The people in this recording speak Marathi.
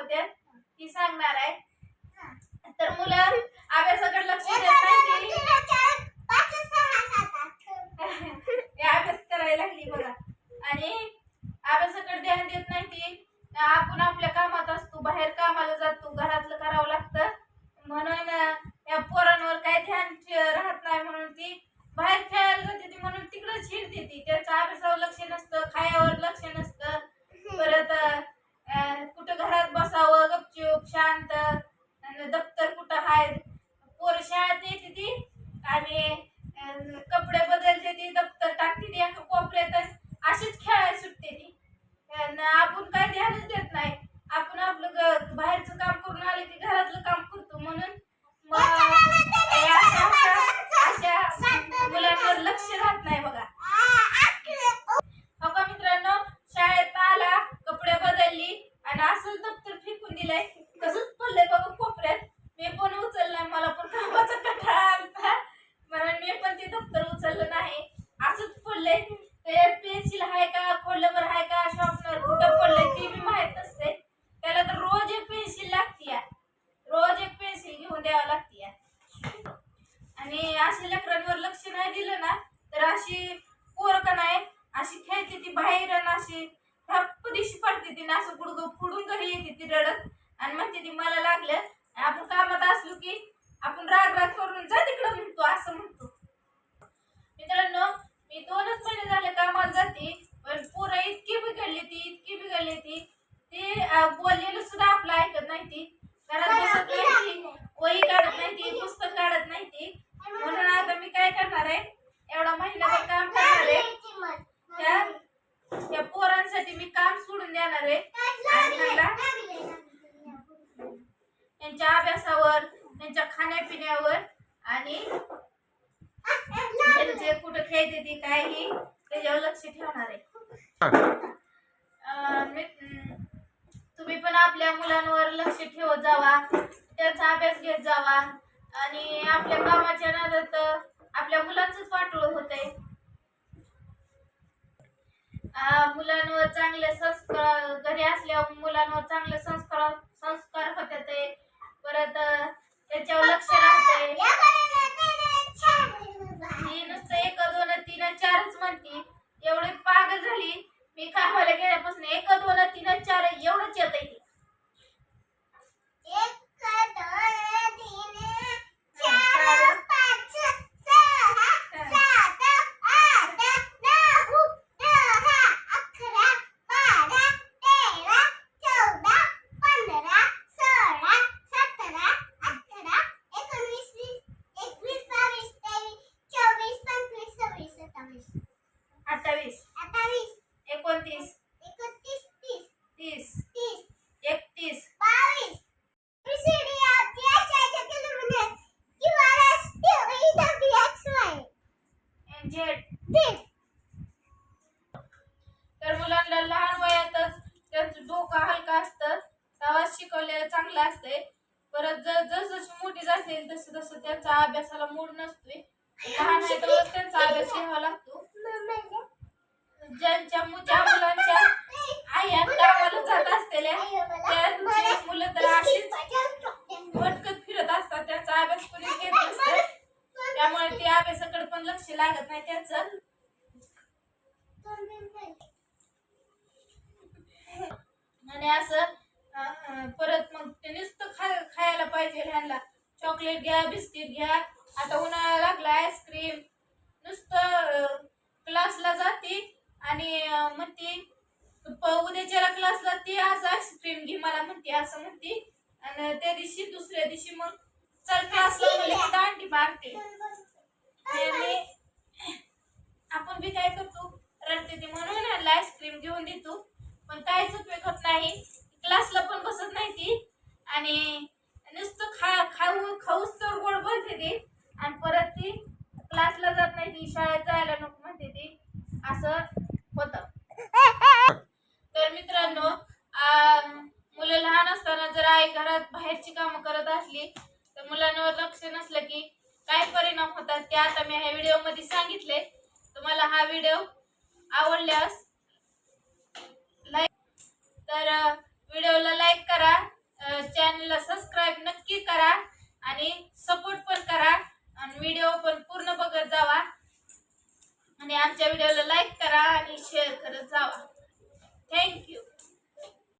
होत्या ती सांगणार आहे. तर मुलं अभ्यासाकडे लक्ष अभ्यास करायला लागली बघा. आणि अभ्यासाकडे ध्यान देत नाही ती. आपण आपल्या कामात असतो बाहेर कामाला जातो घरातलं करावं लागतं. म्हणून या पोरांवर काय ध्यान राहत शांत दप्तर कुठं हाय पोर शाळेत येते ती आणि कपडे बदलते ती दप्तर टाकते ती एका कोपऱ्यात आणि अशीच खेळायला सुटते ती. आपण काय ध्यानच देत नाही. आपण आपलं बाहेरचं काम करून आले की घरातलं काम करतो म्हणून. अशा मुलांवर लक्ष राहत नाही बघा हो का मित्रांनो शाळेत आला कपडे बदलली आणि असं दप्तर फेकून दिलंय तसंच पडलंय बघा कोपऱ्यात मी पण उचललाय मला पण कामाचा कंटाळा आलता म्हणून मी पण ते दप्तर उचललं नाही असंच पडलंय ते पेन्सिल आहे का खोडलंबर आहे का शॉर्पनर कुठं पडलंय ते बी माहीत नसते त्याला तर रोज एक पेन्सिल लागते रोज एक पेन्सिल घेऊन द्यावं लागते आणि अशा लेकरांवर लक्ष नाही दिलं ना तर अशी पोर का नाही अशी खेळते ती बाहेर अशी धप्प दिशी पडते ती ना असं गुडगं फुडून घरी येते ती रडत. आणि म्हणते ती मला लागलं आणि आपण कामात असलो की आपण राग राग करून जा तिकडं म्हणतो असं म्हणतो. मित्रांनो मी दोनच महिने झाले कामाला जाते पण पोरं इतकी बिघडली ती इतकी बिघडली ती ते बोललेलं सुद्धा आपलं ऐकत नाही ती घरात बसत नाही ती वही काढत नाही ती पुस्तक काढत नाही ती म्हणून आता मी काय करणार आहे एवढा महिनाभर काम करणार. आहे त्या त्या पोरांसाठी मी काम सोडून देणार आहे. त्यांच्या अभ्यासावर त्यांच्या खाण्यापिण्यावर आणि त्यांचे कुठं खेळते ती काय ही त्याच्यावर लक्ष ठेवणार आहे. तुम्ही पण आपल्या मुलांवर लक्ष ठेवत जावा. त्यांचा अभ्यास घेत जावा. आणि आपल्या कामाच्या नादात आपल्या मुलांचंच वाटोळ होत अं, मुलांवर चांगले संस्कार घरी असल्या मुलांवर चांगले संस्कार संस्कार होतात ते. परत अं, त्याच्यावर लक्ष राहतंय ती नुसतं एक दोन तीन चारच म्हणती एवढी पागल झाली मी कामाला गेल्यापासून एक दोन तीन चार एवढंच येत ती अठ्ठावीस एकोणतीस तीस एकतीस झेड तर मुलांना लहान वयातच त्यांचं डोकं हलका असतं. तेव्हा शिकवलेलं चांगलं असतंय. परत जर जसं मोठी जातील तसं तसं त्यांचा अभ्यासाला मूड नसतोय. लहान आहे त्यांचा अभ्यास घ्यावा लागतो. ज्यांच्या मु- ज्या मुलांच्या आया गावाला जात असलेल्या त्यांची मुलं तर अशीच भटकत फिरत असतात. त्यांचा अभ्यास कोणी घेत नसतं. त्यामुळे ते अभ्यासाकडे पण लक्ष लागत नाही त्यांचं आणि असं परत मग ते नुसतं खा खायला पाहिजे ह्यांना. चॉकलेट घ्या बिस्किट घ्या आता उन्हाळा लागला आईस्क्रीम नुसतं क्लासला जाते आणि म्हणते उद्याच्याला क्लासला ती आज आईस्क्रीम घे मला म्हणते असं म्हणते. आणि त्या दिवशी दुसऱ्या दिवशी मग चल क्लासला म्हणले की दांडी मारते आपण बी काय करतो? रडते ती म्हणून आईस्क्रीम घेऊन देतो. पण काहीच उपयोग होत नाही. क्लासला पण बसत नाही ती. आणि नुसतं खा खाऊ खाऊच तर गोड बोलते ती. आणि परत ती क्लासला जात नाही ती शाळेत जायला नको म्हणते ती. असं होतं. तर मित्रांनो मुलं लहान असताना जर आई घरात बाहेरची कामं करत असली तर मुलांवर लक्ष नसलं की काय परिणाम होतात ते आता मी ह्या व्हिडिओमध्ये सांगितले. तुम्हाला हा व्हिडिओ आवडल्यास तर व्हिडिओला लाईक करा चॅनलला सबस्क्राईब नक्की करा आणि सपोर्ट पण